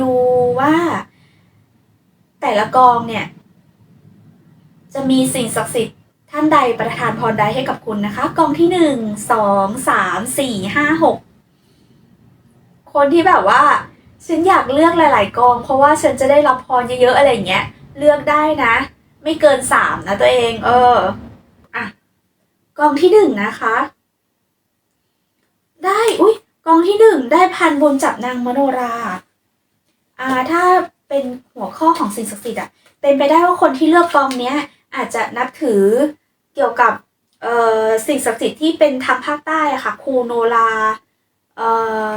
ดูว่าแต่ละกองเนี่ย จะมีสิ่งศักดิ์สิทธิ์ท่านใดประทานพรใดให้กับคุณนะคะ กองที่หนึ่งสองสามสี่ห้าหกคนที่แบบว่า ฉันอยากเลือกหลาย ๆ กอง เพราะว่าฉันจะได้รับพรเยอะ ๆ อะไรอย่างเงี้ย เลือกได้นะ ไม่เกินสามนะตัวเอง เอออะกองที่หนึ่งนะคะ ได้ อุ้ยกองที่หนึ่งได้พันบุญจับนางมโนรา อ่าถ้าเป็นหัวข้อของสิ่งศักดิ์สิทธิ์อะเป็นไปได้ว่าคนที่เลือกกองเนี้ยอาจจะนับถือเกี่ยวกับเอ่อสิ่งศักดิ์สิทธิ์ที่เป็นทางภาคใต้อะค่ะครูโนราเอ่อ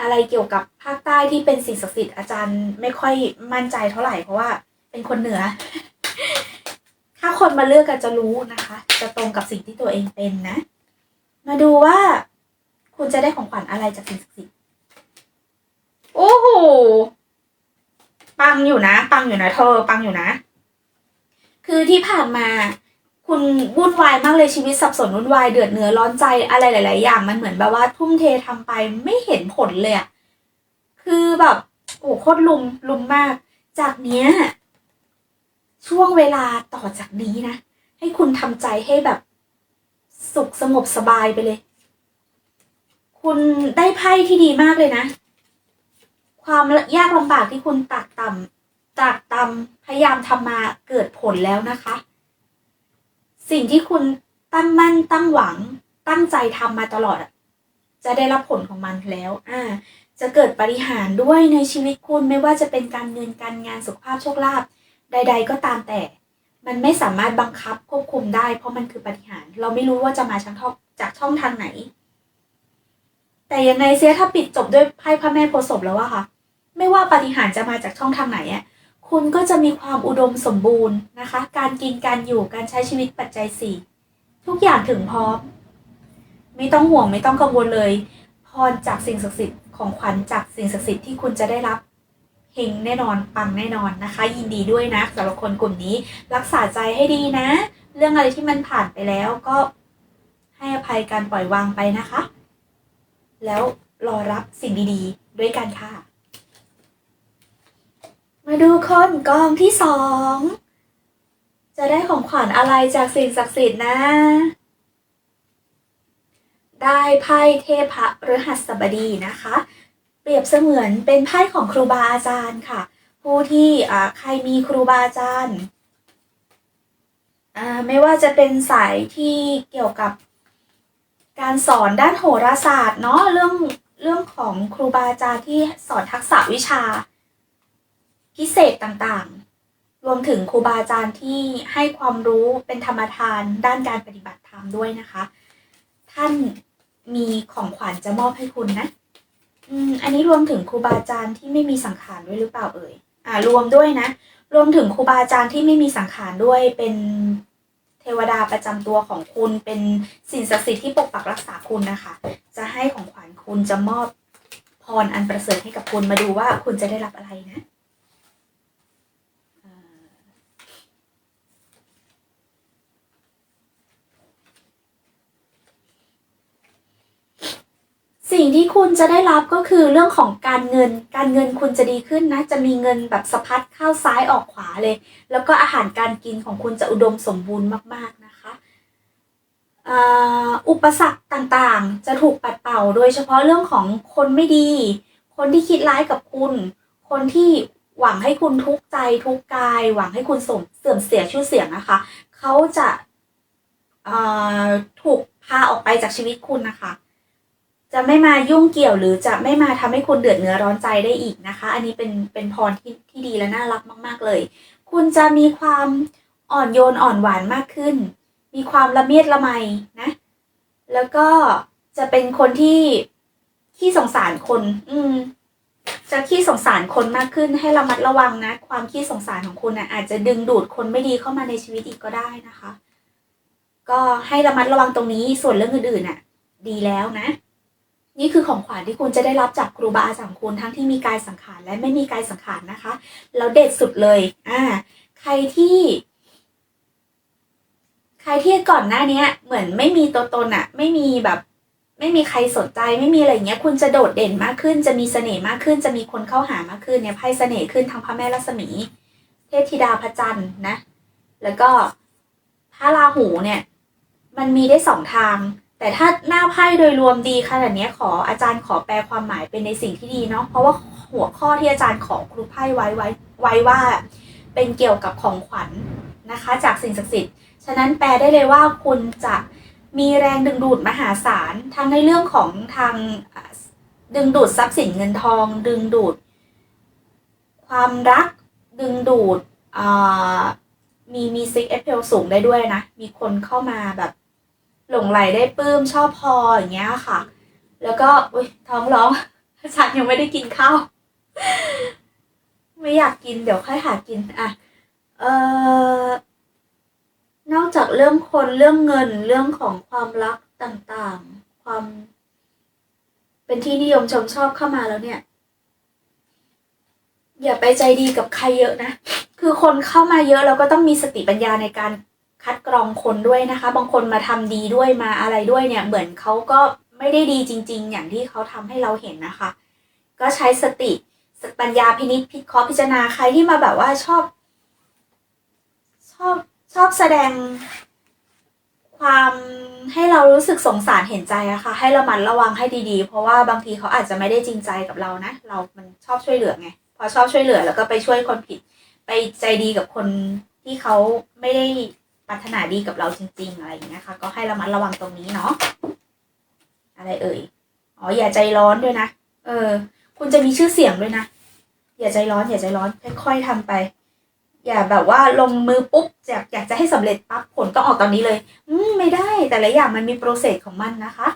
อะไรเกี่ยวกับภาคใต้ที่เป็นสิ่งศักดิ์สิทธิ์อาจารย์ไม่ค่อยมั่นใจเท่าไหร่เพราะว่าเป็นคนเหนือ ถ้าคนมาเลือกกันจะรู้นะคะ จะตรงกับสิ่งที่ตัวเองเป็นนะ มาดูว่าคุณจะได้ของขวัญอะไรจากสิ่งศักดิ์สิทธิ์ โอ้โห ปังอยู่นะ ปังอยู่นะเธอ ปังอยู่นะ คือที่ผ่านมา คุณวุ่นวายมากเลยชีวิตสับสนวุ่นวายเดือดเนื้อร้อนใจอะไรหลาย ๆ อย่างมันเหมือนแบบว่าทุ่มเททำไปไม่เห็นผลเลยอะคือแบบโอ้โหโคตรลุมลุมมาก จากเนี้ย ช่วงเวลาต่อจากนี้นะ ให้คุณทำใจให้แบบ สุขสงบสบายไปเลย คุณได้ไพ่ที่ดีมากเลยนะ ความยากลำบากที่คุณตากต่ำตากตำพยายามทำมาเกิดผลแล้วนะคะ สิ่งที่คุณตั้งมั่นตั้งหวังตั้งใจทำมาตลอดจะได้รับผลของมันแล้ว อ่า จะเกิดปริหารด้วยในชีวิตคุณไม่ว่าจะเป็นการเงินการงานสุขภาพโชคลาภใด ๆ ก็ตามแต่ มันไม่สามารถบังคับควบคุมได้ เพราะมันคือปฏิหาร เราไม่รู้ว่าจะมาช่องจากช่องทางไหน แต่ยังไงเสียถ้าปิดจบด้วยไพ่พระแม่โพธิ์ศพแล้วอะค่ะ ไม่ว่าปฏิหารจะมาจากช่องทางไหนอะคุณก็จะมีความอุดมสมบูรณ์นะคะ การกินการอยู่การใช้ชีวิตปัจจัยสี่ทุกอย่างถึงพร้อม ไม่ต้องห่วงไม่ต้องกังวลเลย พรจากสิ่งศักดิ์สิทธิ์ของขวัญจากสิ่งศักดิ์สิทธิ์ที่คุณจะได้รับเฮงแน่นอนปังแน่นอนนะคะ ยินดีด้วยนะสำหรับคนกลุ่มนี้ รักษาใจให้ดีนะ เรื่องอะไรที่มันผ่านไปแล้วก็ให้อภัยการปล่อยวางไปนะคะ แล้วรอรับสิ่งดีๆ ด้วยกันค่ะ มาดูคนกองที่สอง จะได้ของขวัญอะไรจากสิ่งศักดิ์สิทธิ์นะ ได้ไพ่เทพะฤหัสบดีนะคะ เปรียบเสมือนเป็นไพ่ของครูบาอาจารย์ค่ะ ผู้ที่ใครมีครูบาอาจารย์ไม่ว่าจะเป็นสายที่เกี่ยวกับ การสอนด้านโหราศาสตร์เนาะเรื่องเรื่องของครูบาอาจารย์ที่สอนทักษะวิชา พิเศษต่างๆ รวมถึงครูบาอาจารย์ที่ให้ความรู้เป็นธรรมทานด้านการปฏิบัติธรรมด้วยนะคะ ท่านมีของขวัญจะมอบให้คุณนะอืมอันนี้รวมถึงครูบาอาจารย์ที่ไม่มีสังขารด้วยหรือเปล่าเอ่ยอ่ารวมด้วยนะ รวมถึงครูบาอาจารย์ที่ไม่มีสังขารด้วยเป็น เทวดาประจำตัวของคุณเป็นสิ่งศักดิ์สิทธิ์ที่ปกปักรักษาคุณนะคะ จะให้ของขวัญคุณจะมอบพรอันประเสริฐให้กับคุณมาดูว่าคุณจะได้รับอะไรนะ สิ่งที่คุณจะได้รับก็คือเรื่องของการเงิน การเงินคุณจะดีขึ้นนะ จะมีเงินแบบสะพัดเข้าซ้ายออกขวาเลย แล้วก็อาหารการกินของคุณจะอุดมสมบูรณ์มากๆนะคะอ,อุปสรรคต่างๆ จะถูกปัดเป่า โดยเฉพาะเรื่องของคนไม่ดี คนที่คิดร้ายกับคุณ คนที่หวังให้คุณทุกข์ใจทุกกาย หวังให้คุณสมเสื่อมเสียชื่อเสียงนะคะ เขาจะาถูกพาออกไปจากชีวิตคุณนะคะ จะไม่มายุ่งเกี่ยวหรือจะไม่มาทำให้คุณเดือดเนื้อร้อนใจได้อีกนะคะ อันนี้เป็นเป็นพรที่ที่ดีและน่ารักมาก ๆ เลย คุณจะมีความอ่อนโยนอ่อนหวานมากขึ้น มีความละเมียดละไมนะ แล้วก็จะเป็นคนที่ขี้สงสารคน อืม จะขี้สงสารคนมากขึ้นให้ระมัดระวังนะ ความขี้สงสารของคุณนะอาจจะดึงดูดคนไม่ดีเข้ามาในชีวิตอีกก็ได้นะคะ ก็ให้ระมัดระวังตรงนี้ส่วนเรื่องอื่นๆน่ะ ดีแล้วนะ นี่คือของขวัญที่คุณจะได้รับจากครูบาอาจารย์คุณทั้งที่มีกายสังขารและไม่มีกายสังขารนะคะ แล้วเด็ดสุดเลยอ่าใครที่ ใครที่ก่อนหน้าเนี้ยเหมือนไม่มีตัวตนอะไม่มีแบบ ไม่มีใครสนใจไม่มีอะไรเงี้ย คุณจะโดดเด่นมากขึ้น จะมีเสน่ห์มากขึ้น จะมีคนเข้าหามากขึ้นเนี่ยไพ่เสน่ห์ขึ้นทางพระแม่รัศมี เทพธิดาพระจันทร์นะ แล้วก็พระราหูเนี่ย มันมีได้สองทาง แต่ถ้าหน้าไพ่โดยรวมดีขนาดนี้ขออาจารย์ขอแปลความหมายเป็นในสิ่งที่ดีเนาะเพราะว่าหัวข้อที่อาจารย์ขอครูไพ่ไว้ไว้ไว้ว่า เป็นเกี่ยวกับของขวัญนะคะ จากสิ่งศักดิ์สิทธิ์ฉะนั้นแปลได้เลยว่าคุณจะมีแรงดึงดูดมหาศาลทั้งในเรื่องของทางดึงดูดทรัพย์สินเงินทอง ดึงดูด ความรักดึงดูดมีมีซิกเอฟเพลสูงได้ด้วยนะ มีคนเข้ามาแบบ หลงไหลได้ปลื้มชอบพออย่างเงี้ยค่ะ แล้วก็อุ้ยท้องร้องอาจารย์ยังไม่ได้กินข้าวไม่อยากกินเดี๋ยวค่อยหากินอะเอ่อนอกจากเรื่องคนเรื่องเงินเรื่องของความรักต่างๆ ความ เป็นที่นิยมชมชอบเข้ามาแล้วเนี่ย อย่าไปใจดีกับใครเยอะนะ คือคนเข้ามาเยอะเราก็ต้องมีสติปัญญาในการ คัดกรองคนด้วยนะคะ บางคนมาทำดีด้วยมาอะไรด้วยเนี่ย เหมือนเขาก็ไม่ได้ดีจริง ๆ อย่างที่เขาทำให้เราเห็นนะคะ ก็ใช้สติสปัญญาพินิจพิเคราะห์พิจารณาใครที่มาแบบว่าชอบ ชอบชอบแสดงความให้เรารู้สึกสงสารเห็นใจอะค่ะ ให้ระมัดระวังให้ดีๆ เพราะว่าบางทีเขาอาจจะไม่ได้จริงใจกับเรานะ เรามันชอบช่วยเหลือไงพอชอบช่วยเหลือแล้วก็ไปช่วยคนผิด ไปใจดีกับคนที่เขาไม่ได้ ปรารถนาดีกับเราจริง ๆ อะไรอย่างเงี้ยค่ะ ก็ให้ระมัดระวังตรงนี้เนาะอะไรเอ่ยอ๋ออย่าใจร้อนด้วยนะเออ คุณจะมีชื่อเสียงด้วยนะอย่าใจร้อนอย่าใจร้อนค่อยๆทำไป อย่าแบบว่าลงมือปุ๊บอยากอยากจะให้สำเร็จปั๊บผลต้องออกตอนนี้เลย อืมไม่ได้ แต่ละอย่างมันมีโปรเซสของมันนะคะ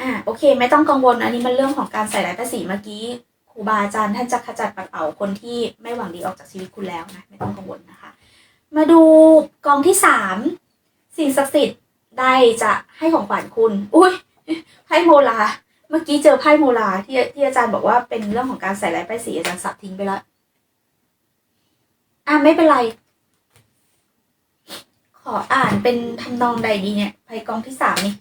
อ่าโอเค ไม่ต้องกังวลอันนี้มันเรื่องของการใส่ร้ายภาษีเมื่อกี้ครูบาอาจารย์ท่านจะขจัดปัดเป่าคนที่ไม่หวังดีออกจากชีวิตคุณแล้วนะไม่ต้องกังวลนะคะ มาดูกองที่สามสิ่งศักดิ์สิทธิ์ได้จะให้ของขวัญคุณ อุ้ยไพ่โมลา เมื่อกี้เจอไพ่โมลาที่ที่อาจารย์บอกว่าเป็นเรื่องของการใส่ร้ายป้ายสีอาจารย์สับทิ้งไปแล้วอะไม่เป็นไร ขออ่านเป็นทำนองใดดีเนี่ยไพ่กองที่สามนี่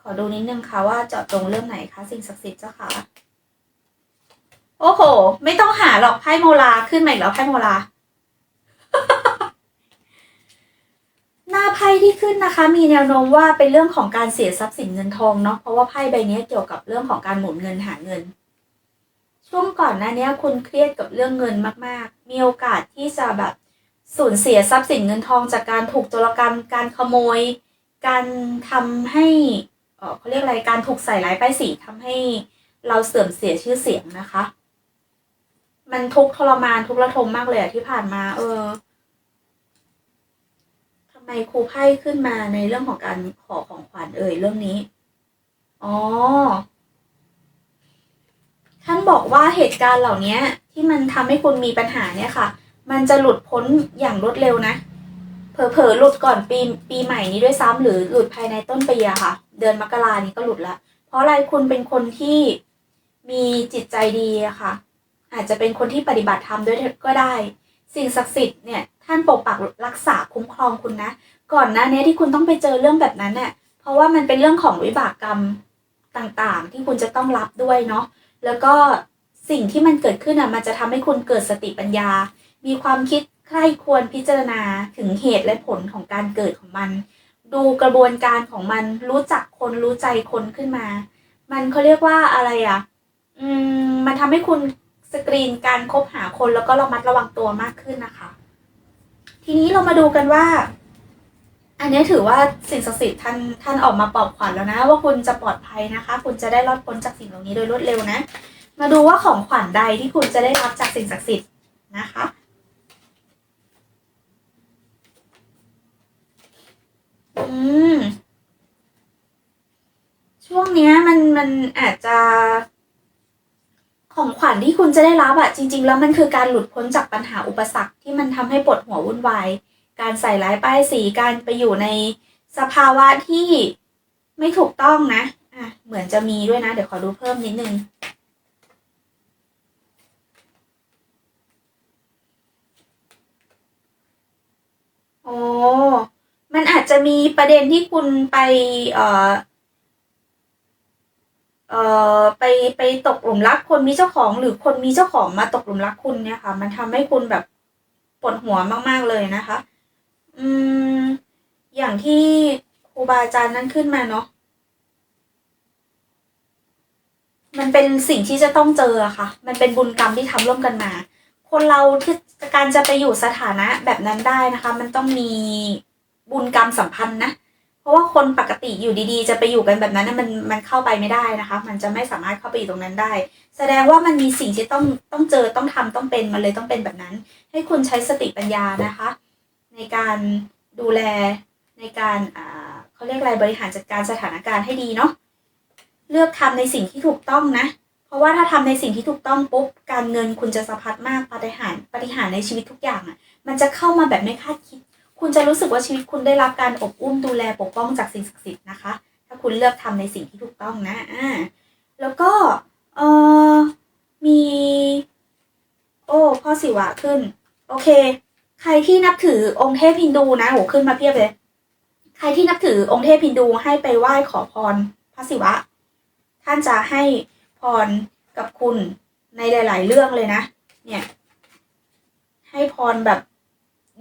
ขอดูนิดนึงค่ะว่าเจาะจงเรื่องไหนคะสิ่งศักดิ์สิทธิ์เจ้าค่ะ โอ้โห ไม่ต้องหาหรอกไพ่โมลาขึ้นมาอีกแล้วไพ่โมลา หน้าไพ่ที่ขึ้นนะคะ มีแนวโน้มว่าเป็นเรื่องของการเสียทรัพย์สินเงินทองเนาะเพราะว่าไพ่ใบนี้เกี่ยวกับเรื่องของการหมุนเงินหาเงิน ช่วงก่อนหน้านี้คุณเครียดกับเรื่องเงินมากๆ มีโอกาสที่จะแบบสูญเสียทรัพย์สินเงินทองจากการถูกโจรกรรม การขโมย การทำให้เออเขาเรียกอะไรการถูกใส่ร้ายป้ายสีทำให้เราเสื่อมเสียชื่อเสียงนะคะ มันทุกทรมานทุกระทมมากเลยอะที่ผ่านมา เออทำไมครูไพ่ขึ้นมาในเรื่องของการขอของขวัญเอ่ยเรื่องนี้ อ๋อท่านบอกว่าเหตุการณ์เหล่านี้ที่มันทำให้คุณมีปัญหาเนี่ยค่ะ มันจะหลุดพ้นอย่างรวดเร็วนะ เผลอๆหลุดก่อนปีปีใหม่นี้ด้วยซ้ำหรือหลุดภายในต้นปีอะค่ะ เดือนมกรานี้ก็หลุดละ เพราะอะไรคุณเป็นคนที่มีจิตใจดีอะค่ะ อาจจะเป็นคนที่ปฏิบัติธรรมด้วยก็ได้ สิ่งศักดิ์สิทธิ์เนี่ยท่านปกปักรักษาคุ้มครองคุณนะ ก่อนหน้านี้ที่คุณต้องไปเจอเรื่องแบบนั้นเนี่ยเพราะว่ามันเป็นเรื่องของวิบากกรรมต่างๆ ที่คุณจะต้องรับด้วยเนาะแล้วก็สิ่งที่มันเกิดขึ้นอะมันจะทำให้คุณเกิดสติปัญญา มีความคิดใคร่ควรพิจารณาถึงเหตุและผลของการเกิดของมัน ดูกระบวนการของมันรู้จักคนรู้ใจคนขึ้นมา มันเขาเรียกว่าอะไรอะ อืมมันทำให้คุณ สกรีนการคบหาคนแล้วก็ระมัดระวังตัวมากขึ้นนะคะ ทีนี้เรามาดูกันว่า อันนี้ถือว่าสิ่งศักดิ์สิทธิ์ท่านท่านออกมาปลอบขวัญแล้วนะ ว่าคุณจะปลอดภัยนะคะ คุณจะได้รอดพ้นจากสิ่งเหล่านี้โดยรวดเร็วนะ มาดูว่าของขวัญใดที่คุณจะได้รับจากสิ่งศักดิ์สิทธิ์นะคะอืมช่วงเนี้ยมันมันอาจจะ ของขวัญที่คุณจะได้รับอะจริง ๆ แล้วมันคือการหลุดพ้นจากปัญหาอุปสรรคที่มันทำให้ปวดหัววุ่นวาย การใส่ร้ายป้ายสีการไปอยู่ในสภาวะที่ไม่ถูกต้องนะอะเหมือนจะมีด้วยนะ เดี๋ยวขอดูเพิ่มนิดนึงโอ๋อมันอาจจะมีประเด็นที่คุณไปเอ่อ เอ่อไปไปตกหลุมรักคนมีเจ้าของหรือคนมีเจ้าของมาตกหลุมรักคุณเนี่ยค่ะ มันทำให้คุณแบบปวดหัวมาก ๆเลยนะคะ อืม อย่างที่ครูบาอาจารย์นั้นขึ้นมาเนาะมันเป็นสิ่งที่จะต้องเจอะค่ะ มันเป็นบุญกรรมที่ทำร่วมกันมา คนเราที่การจะไปอยู่สถานะแบบนั้นได้นะคะ มันต้องมีบุญกรรมสัมพันธ์นะ เพราะว่าคนปกติอยู่ดีๆ จะไปอยู่กันแบบนั้นน่ะมันมันเข้าไปไม่ได้นะคะ มันจะไม่สามารถเข้าไปอยู่ตรงนั้นได้ แสดงว่ามันมีสิ่งที่ต้องต้องเจอต้องทำต้องเป็นมันเลยต้องเป็นแบบนั้น ให้คุณใช้สติปัญญานะคะ ในการดูแลในการอ่าเขาเรียกอะไรบริหารจัดการสถานการณ์ให้ดีเนาะเลือกทำในสิ่งที่ถูกต้องนะ เพราะว่าถ้าทำในสิ่งที่ถูกต้องปุ๊บการเงินคุณจะสะพัดมากปฏิหารปฏิหารในชีวิตทุกอย่างอะ มันจะเข้ามาแบบไม่คาดคิด คุณจะรู้สึกว่าชีวิตคุณได้รับการอบอุ้มดูแลปกป้องจากสิ่งศักดิ์สิทธิ์นะคะ ถ้าคุณเลือกทำในสิ่งที่ถูกต้องนะอ่าแล้วก็เออมี โอ้พ่อศิวะขึ้น โอเค ใครที่นับถือองค์เทพฮินดูนะโหขึ้นมาเพียบเลย ใครที่นับถือองค์เทพฮินดูให้ไปไหว้ขอพรพระศิวะ ท่านจะให้พรกับคุณในหลาย ๆ เรื่องเลยนะ เนี่ย ให้พรแบบ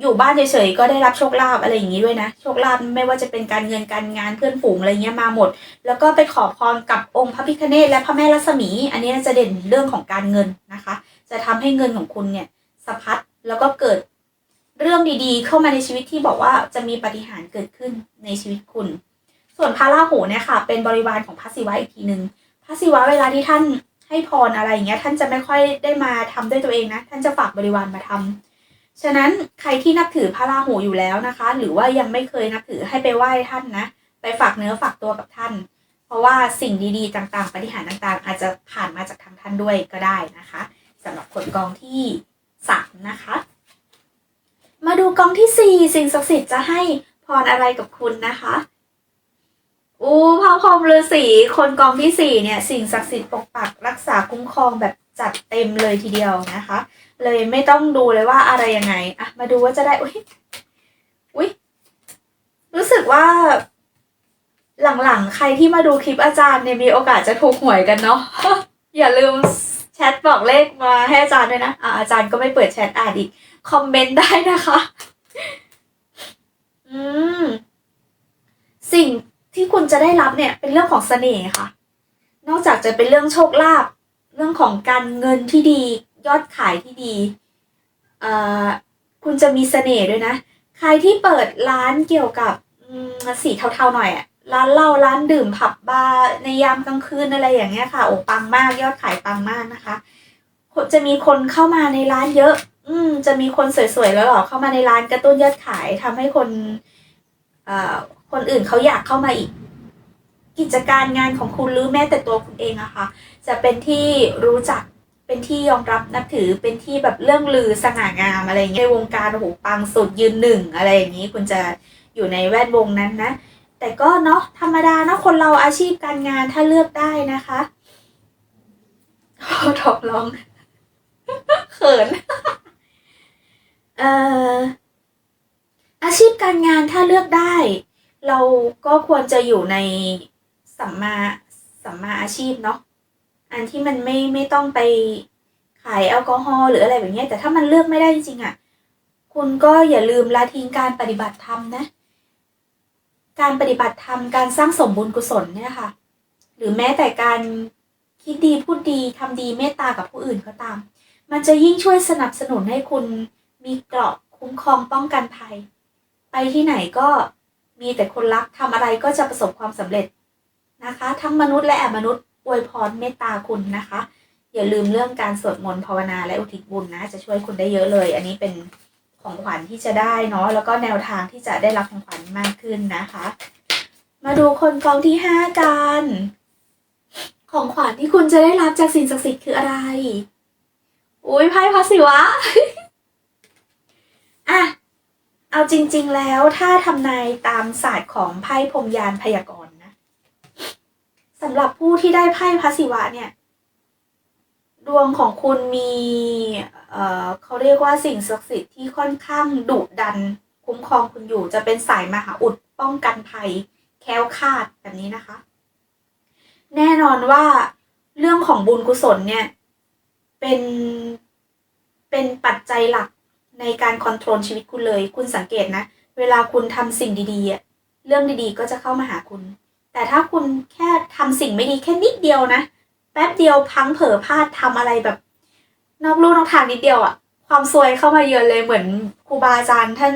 อยู่บ้านเฉยๆก็ได้รับโชคลาภอะไรอย่างนี้ด้วยนะ โชคลาภไม่ว่าจะเป็นการเงินการงานเพื่อนฝูงอะไรเงี้ยมาหมด แล้วก็ไปขอพรกับองค์พระพิฆเนศและพระแม่รัศมี อันนี้จะเด่นเรื่องของการเงินนะคะ จะทำให้เงินของคุณเนี่ยสะพัดแล้วก็เกิดเรื่องดีๆ เข้ามาในชีวิตที่บอกว่าจะมีปาฏิหารย์เกิดขึ้นในชีวิตคุณ ส่วนพระราหูเนี่ยค่ะ เป็นบริวารของพระศิวะอีกทีหนึ่งพระศิวะเวลาที่ท่านให้พรอะไรอย่างเงี้ยท่านจะไม่ค่อยได้มาทำด้วยตัวเองนะ ท่านจะฝากบริวารมาทำ ฉะนั้นใครที่นับถือพระราหูอยู่แล้วนะคะ หรือว่ายังไม่เคยนับถือให้ไปไหว้ท่านนะ ไปฝากเนื้อฝากตัวกับท่าน เพราะว่าสิ่งดีๆต่างๆ ปฏิหารต่างๆ อาจจะผ่านมาจากทางท่านด้วยก็ได้นะคะสำหรับผลกองที่สามนะคะ มาดูกองที่สี่สิ่งศักดิ์สิทธิ์จะให้พรอะไรกับคุณนะคะอู้พระพรหมฤาษีคนกองที่สี่เนี่ย สิ่งศักดิ์สิทธิ์ปกปักรักษาคุ้มครองแบบจัดเต็มเลยทีเดียวนะคะ เลยไม่ต้องดูเลยว่าอะไรยังไงอะมาดูว่าจะได้อุ้ยอุ้ยรู้สึกว่า หลังๆ ใครที่มาดูคลิปอาจารย์เนี่ยมีโอกาสจะถูกหวยกันเนาะอย่าลืมแชทบอกเลขมาให้อาจารย์ด้วยนะอะอาจารย์ก็ไม่เปิดแชทอ่านอีก คอมเมนต์ได้นะคะ อืม สิ่งที่คุณจะได้รับเนี่ย เป็นเรื่องของเสน่ห์ค่ะ นอกจากจะเป็นเรื่องโชคลาภเรื่องของการเงินที่ดี ยอดขายที่ดีอ่อคุณจะมีเสน่ห์ด้วยนะ ใครที่เปิดร้านเกี่ยวกับสีเทาๆหน่อยอะร้านเหล้าร้านดื่มผับบาร์ในยามกลางคืนอะไรอย่างเงี้ยค่ะโอ้ปังมากยอดขายปังมากนะคะจะมีคนเข้ามาในร้านเยอะ อืมจะมีคนสวยๆแล้วหรอเข้ามาในร้านกระตุ้นยอดขายทำให้คนเอ่อคนอื่นเขาอยากเข้ามาอีก กิจการงานของคุณหรือแม้แต่ตัวคุณเองอะค่ะ จะเป็นที่รู้จัก เป็นที่ยอมรับนับถือเป็นที่แบบเรื่องลือสง่างามอะไรเงี้ยในวงการโอ้โหปังสุดยืนหนึ่งอะไรอย่างนี้คุณจะอยู่ในแวดวงนั้นนะ แต่ก็เนาะธรรมดาเนาะคนเราอาชีพการงานถ้าเลือกได้นะคะถอกร้องเขินเอ่ออาชีพการงานถ้าเลือกได้ เราก็ควรจะอยู่ในสัมมาสัมมาอาชีพเนาะ อันที่มันไม่ไม่ต้องไปขายแอลกอฮอล์หรืออะไรแบบนี้แต่ถ้ามันเลือกไม่ได้จริงๆอะ่ะคุณก็อย่าลืมละทิ้งการปฏิบัติธรรมนะ การปฏิบัติธรรมการสร้างสมบุญกุศลเนี่ยค่ะ หรือแม้แต่การคิดดีพูดดีทำดีเมตตากับผู้อื่นก็ตาม มันจะยิ่งช่วยสนับสนุนให้คุณมีเกราะคุ้มครองป้องกันภัย ไปที่ไหนก็มีแต่คนรักทำอะไรก็จะประสบความสำเร็จนะคะ ทั้งมนุษย์และแอบมนุษย์ อวยพรเมตตาคุณนะคะ อย่าลืมเรื่องการสวดมนต์ภาวนาและอุทิศบุญนะ จะช่วยคุณได้เยอะเลย อันนี้เป็นของขวัญที่จะได้เนาะแล้วก็แนวทางที่จะได้รับของขวัญมากขึ้นนะคะ มาดูคนกองที่ห้ากันของขวัญที่คุณจะได้รับจากสิ่งศักดิ์สิทธิ์คืออะไร อุ้ยไพ่พระศิวะ อะ เอาจริง ๆ แล้วถ้าทำนายตามศาสตร์ของไพ่พรมยานพยากรณ์ สำหรับผู้ที่ได้ไพ่พระศิวะเนี่ย ดวงของคุณมีเอ่อเขาเรียกว่าสิ่งศักดิ์สิทธิ์ที่ค่อนข้างดุดัน คุ้มครองคุณอยู่จะเป็นสายมหาอุดป้องกันภัย แค้วคาดแบบนี้นะคะ แน่นอนว่าเรื่องของบุญกุศลเนี่ย เป็นเป็นปัจจัยหลักในการคอนโทรลชีวิตคุณเลย คุณสังเกตนะ เวลาคุณทำสิ่งดีๆ เรื่องดีๆ ก็จะเข้ามาหาคุณ แต่ถ้าคุณแค่ทำสิ่งไม่ดีแค่นิดเดียวนะ แป๊บเดียวพังเผลอพลาดทำอะไรแบบ นอกลู่นอกทางนิดเดียวอะความซวยเข้ามาเยือนเลยเหมือนครูบาอาจารย์ท่าน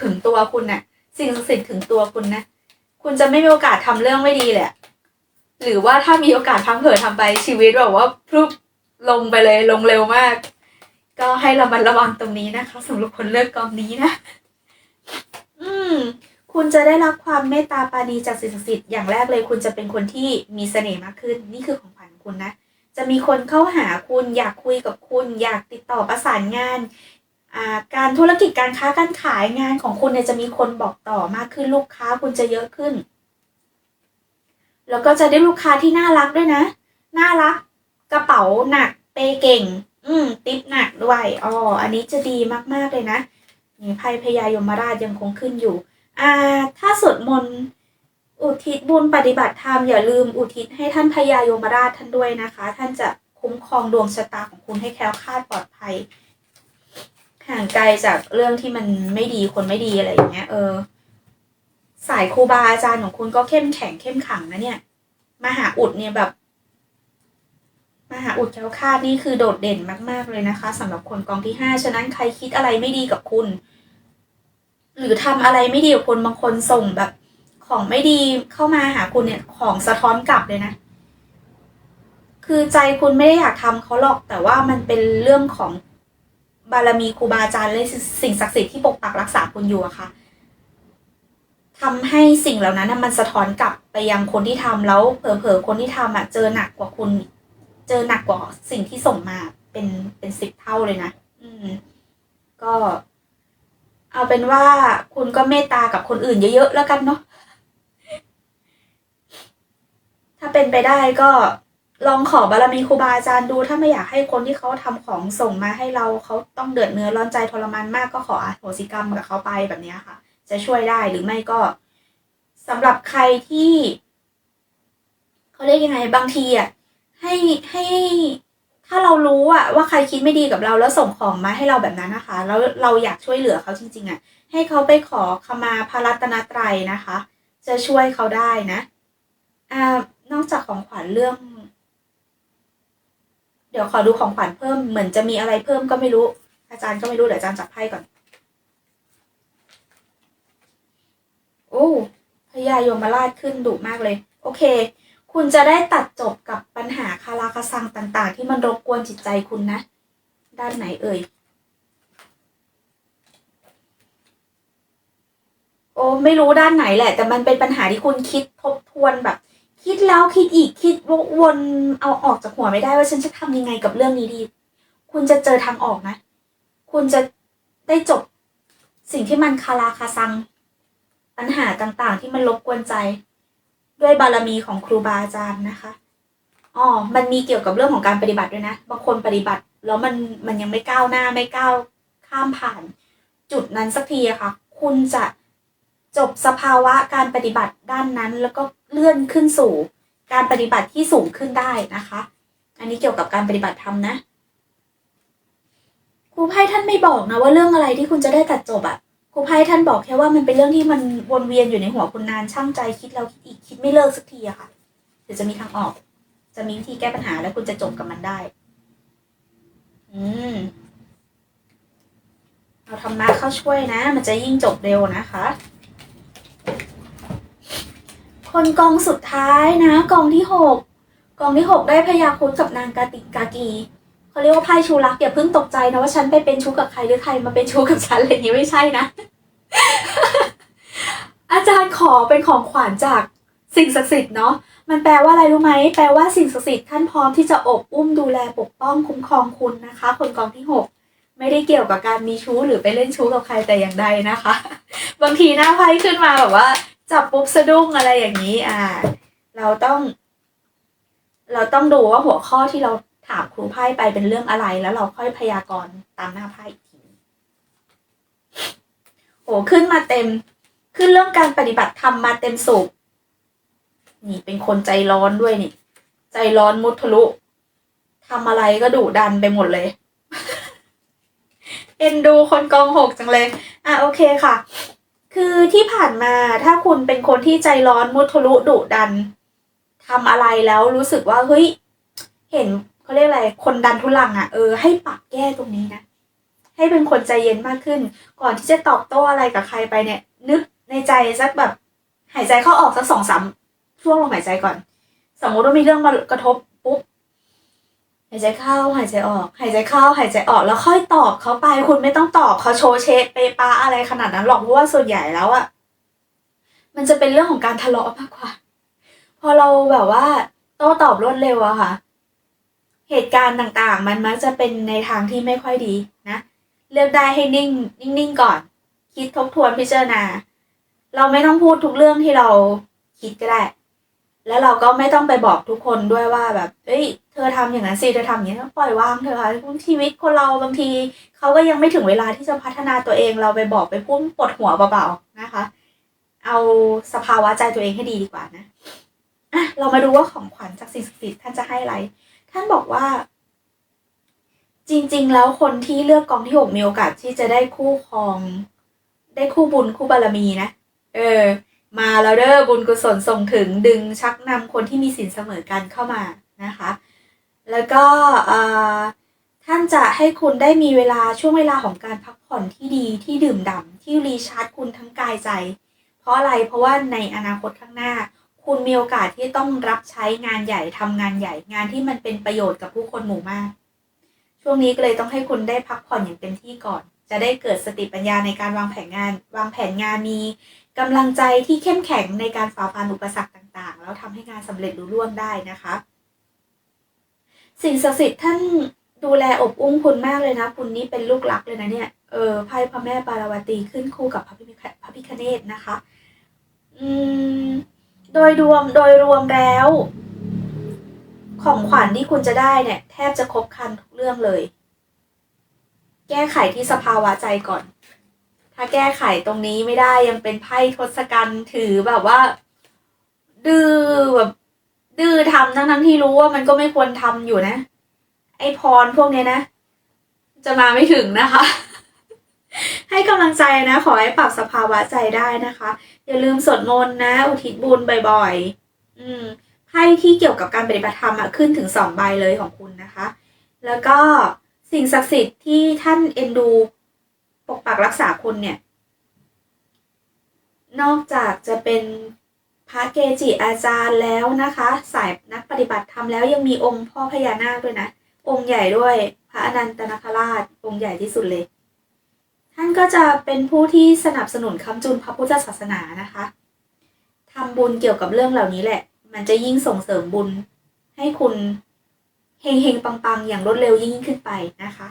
ถึงตัวคุณน่ะ สิ่งศักดิ์สิทธิ์ถึงตัวคุณนะ คุณจะไม่มีโอกาสทำเรื่องไม่ดีเละ หรือว่าถ้ามีโอกาสพังเผลอทำไปชีวิตแบบว่าพรุบลงไปเลยลงเร็วมาก ก็ให้ระมัดระวังตรงนี้นะคะสำหรับคนเลือกกองนี้นะ อืม คุณจะได้รับความเมตตาปาณีจากสิ่งศักดิ์สิทธิ์อย่างแรกเลย คุณจะเป็นคนที่มีเสน่ห์มากขึ้น นี่คือของขวัญคุณนะ จะมีคนเข้าหาคุณอยากคุยกับคุณ อยากติดต่อประสานงานการธุรกิจการค้าการขายงานของคุณเนี่ยจะมีคนบอกต่อมากขึ้นลูกค้าคุณจะเยอะขึ้น แล้วก็จะได้ลูกค้าที่น่ารักด้วยนะ น่ารัก กระเป๋าหนักเปย์เก่ง อืมติปหนักด้วยอ๋ออันนี้จะดีมากๆเลยนะนี่ไพ่พญายมราชยังคงขึ้นอยู่ อ่าถ้าสวดมนต์อุทิศบุญปฏิบัติธรรมอย่าลืมอุทิศให้ท่านพญายมราชท่านด้วยนะคะ ท่านจะคุ้มครองดวงชะตาของคุณให้แคล้วคลาดปลอดภัย ห่างไกลจากเรื่องที่มันไม่ดีคนไม่ดีอะไรอย่างเงี้ย เออ สายครูบาอาจารย์ของคุณก็เข้มแข็งเข้มขังนะเนี่ยมหาอุดเนี่ยแบบมหาอุดแคล้วคลาดนี่คือโดดเด่นมาก ๆเลยนะคะสำหรับคนกองที่ห้าฉะนั้นใครคิดอะไรไม่ดีกับคุณ หรือทำอะไรไม่ดีกับคนบางคนส่งแบบ ของไม่ดีเข้ามาหาคุณเนี่ย ของสะท้อนกลับเลยนะ คือใจคุณไม่ได้อยากทำเขาหรอก แต่ว่ามันเป็นเรื่องของบารมีครูบาอาจารย์และสิ่งศักดิ์สิทธิ์ที่ปกปักรักษาคุณอยู่อะค่ะทำให้สิ่งเหล่านั้นมันสะท้อนกลับไปยังคนที่ทำแล้วเผลอๆคนที่ทำอะเจอหนักกว่าคุณ เจอหนักกว่าสิ่งที่ส่งมาเป็นเป็นสิบเท่าเลยนะอืม ก็ เอาเป็นว่าคุณก็เมตตากับคนอื่นเยอะๆแล้วกันเนาะถ้าเป็นไปได้ก็ลองขอบารมีครูบาอาจารย์ดูถ้าไม่อยากให้คนที่เขาทำของส่งมาให้เราเขาต้องเดือดเนื้อร้อนใจทรมานมากก็ขออโหสิกรรมกับเขาไปแบบนี้ค่ะ จะช่วยได้หรือไม่ก็สำหรับใครที่ เขาเรียกยังไงบางทีอะให้ให้ ถ้าเรารู้อะว่าใครคิดไม่ดีกับเราแล้วส่งของมาให้เราแบบนั้นนะคะ แล้วเราอยากช่วยเหลือเขาจริง ๆอะให้เขาไปขอขมาพระรัตนตรัยนะคะ จะช่วยเขาได้นะอ่านอกจากของขวัญเรื่อง เดี๋ยวขอดูของขวัญเพิ่มเหมือนจะมีอะไรเพิ่มก็ไม่รู้ อาจารย์ก็ไม่รู้เดี๋ยวอาจารย์จับไพ่ก่อน โอ้พญายมราชขึ้นดุมากเลย โอเค คุณจะได้ตัดจบกับปัญหาคาราคาซังต่าง ๆ ที่มันรบกวนจิตใจคุณนะ ด้านไหนเอ่ย โอ้ไม่รู้ด้านไหนแหละ แต่มันเป็นปัญหาที่คุณคิดทบทวนแบบ คิดแล้วคิดอีกคิดวนเอาออกจากหัวไม่ได้ว่าฉันจะทำยังไงกับเรื่องนี้ดี คุณจะเจอทางออกนะ คุณจะได้จบสิ่งที่มันคาราคาซัง ปัญหาต่างๆ ที่มันรบกวนใจ ด้วยบารมีของครูบาอาจารย์นะคะอ๋อมันมีเกี่ยวกับเรื่องของการปฏิบัติด้วยนะบางคนปฏิบัติ แล้วมันมันยังไม่ก้าวหน้าไม่ก้าวข้ามผ่าน จุดนั้นสักทีอะค่ะ คุณจะจบสภาวะการปฏิบัติด้านนั้น แล้วก็เลื่อนขึ้นสู่ การปฏิบัติที่สูงขึ้นได้นะคะ อันนี้เกี่ยวกับการปฏิบัติธรรมนะครูไพ่ท่านไม่บอกนะว่าเรื่องอะไรที่คุณจะได้ตัดจบอะ ครูไพ่ท่านบอกแค่ว่ามันเป็นเรื่องที่มันวนเวียนอยู่ในหัวคุณนานช่างใจคิดแล้วคิดอีกคิดไม่เลิกสักทีอะค่ะเดี๋ยวจะมีทางออก จะมีวิธีแก้ปัญหาแล้วคุณจะจบกับมันได้ อืมเอาธรรมะเข้าช่วยนะ มันจะยิ่งจบเร็วนะคะ คนกองสุดท้ายนะ กองที่หกกองที่หกได้พยาครุฑกับนางกาติกากี เขาเรียกว่าไพ่ชูรักอย่าเพิ่งตกใจนะว่าฉันไปเป็นชู้กับใครหรือใครมาเป็นชู้กับฉันอะไรอย่างนี้ไม่ใช่นะ อาจารย์ขอเป็นของขวัญจากสิ่งศักดิ์สิทธิ์เนาะมันแปลว่าอะไรรู้ไหมแปลว่าสิ่งศักดิ์สิทธิ์ท่านพร้อมที่จะอบอุ้มดูแลปกป้องคุ้มครองคุณนะคะ คนกองที่หกไม่ได้เกี่ยวกับการมีชู้หรือไปเล่นชู้กับใครแต่อย่างใดนะคะ บางทีหน้าไพ่ขึ้นมาแบบว่า จับปุ๊บสะดุ้งอะไรอย่างนี้ อ่า เราต้อง เราต้องดูว่าหัวข้อที่เรา ถามครูไพ่ไปเป็นเรื่องอะไรแล้วเราค่อยพยากรณ์ตามหน้าไพ่อีกทีโอ้ขึ้นมาเต็ม ขึ้นเรื่องการปฏิบัติธรรมมาเต็มสูบนี่เป็นคนใจร้อนด้วยนี่ ใจร้อนมุทะลุทำอะไรก็ดุดันไปหมดเลย เอ็นดูคนกองหกจังเลย อะโอเคค่ะ คือที่ผ่านมาถ้าคุณเป็นคนที่ใจร้อนมุทะลุดุดันทำอะไรแล้วรู้สึกว่าเฮ้ย เห็น เขาเรียกอะไร คนดันทุลังอะ่ะ เออ ให้ปรับแก้ตรงนี้นะ ให้เป็นคนใจเย็นมากขึ้น ก่อนที่จะตอบโต้อะไรกับใครไปเนี่ย นึกในใจสักแบบ หายใจเข้าออกสักสองสามช่วงลมหายใจก่อน สมมติว่ามีเรื่องมากระทบปุ๊บ หายใจเข้า หายใจออก หายใจเข้า หายใจออก แล้วค่อยตอบเขาไป คุณไม่ต้องตอบเขาโชว์เชเปปาอะไรขนาดนั้นหรอก เพราะว่าส่วนใหญ่แล้วอะมันจะเป็นเรื่องของการทะเลาะมากกว่า พอเราแบบว่า โต้ตอบรวดเร็วอะค่ะ เหตุการณ์ต่างๆ มันมักจะเป็นในทางที่ไม่ค่อยดีนะ เลือกได้ให้นิ่ง นิ่งๆก่อน คิดทบทวนพิจารณา เราไม่ต้องพูดทุกเรื่องที่เราคิดก็ได้ แล้วเราก็ไม่ต้องไปบอกทุกคนด้วยว่าแบบ เอ้ย เธอทำอย่างนั้นสิ เธอทำอย่างนี้ปล่อยวางเธอะค่ะชีวิตคนเราบางทีเขาก็ยังไม่ถึงเวลาที่จะพัฒนาตัวเอง เราไปบอกไปพูดปวดหัวเบาๆนะคะ เอาสภาวะใจตัวเองให้ดีดีกว่านะอะเรามาดูว่าของขวัญจากสิ่งศักดิ์สิทธิ์ท่านจะให้อะไร ท่านบอกว่า จริง ๆ แล้วคนที่เลือกกองที่หกมีโอกาสที่จะได้คู่ครอง ได้คู่บุญคู่บารมีนะ เออ มาแล้วเด้อบุญกุศลส่งถึงดึงชักนำคนที่มีสินเสมอกันเข้ามานะคะ แล้วก็ท่านจะให้คุณได้มีเวลาช่วงเวลาของการพักผ่อนที่ดีที่ดื่มด่ำที่รีชาร์จคุณทั้งกายใจ เพราะอะไรเพราะว่าในอนาคตข้างหน้า คุณมีโอกาสที่ต้องรับใช้งานใหญ่ทำงานใหญ่งานที่มันเป็นประโยชน์กับผู้คนหมู่มาก ช่วงนี้ก็เลยต้องให้คุณได้พักผ่อนอย่างเต็มที่ก่อน จะได้เกิดสติปัญญาในการวางแผนงาน วางแผนงานมีกำลังใจที่เข้มแข็งในการฝ่าฟันอุปสรรคต่างๆ แล้วทำให้งานสำเร็จรุ่ร่วงได้นะคะ สิ่งศักดิ์สิทธิ์ท่านดูแลอบอุ้มคุณมากเลยนะ คุณนี่เป็นลูกรักเลยนะเนี่ยเออไพ่พระแม่ปารวตีขึ้นคู่กับพระพิฆพระพิคเนตนะคะ อืม โดยรวมโดยรวมแล้ว ของขวัญที่คุณจะได้เนี่ย แทบจะครบครันทุกเรื่องเลย แก้ไขที่สภาวะใจก่อน ถ้าแก้ไขตรงนี้ไม่ได้ยังเป็นไพ่ทศกัณฐ์ถือแบบว่า ดื้อแบบดื้อทำทั้งทั้งที่รู้ว่ามันก็ไม่ควรทำอยู่นะ ไอพรพวกเนี้ยนะ จะมาไม่ถึงนะคะ ให้กำลังใจนะ ขอให้ปรับสภาวะใจได้นะคะ อย่าลืมสวดมนต์นะ อุทิศบุญบ่อยๆ อืมไพ่ที่เกี่ยวกับการปฏิบัติธรรมอะขึ้นถึงสองใบเลยของคุณนะคะ แล้วก็สิ่งศักดิ์สิทธิ์ที่ท่านเอ็นดูปกปักรักษาคุณเนี่ย นอกจากจะเป็นพระเกจิอาจารย์แล้วนะคะ สายนักปฏิบัติธรรมแล้วยังมีองค์พ่อพญานาคด้วยนะ องค์ใหญ่ด้วย พระอนันตนาคราช องค์ใหญ่ที่สุดเลย ท่านก็จะเป็นผู้ที่สนับสนุนคำจุนพระพุทธศาสนานะคะทำบุญเกี่ยวกับเรื่องเหล่านี้แหละ มันจะยิ่งส่งเสริมบุญให้คุณเฮงๆปังๆ อย่างรวดเร็วยิ่งขึ้นไปนะคะ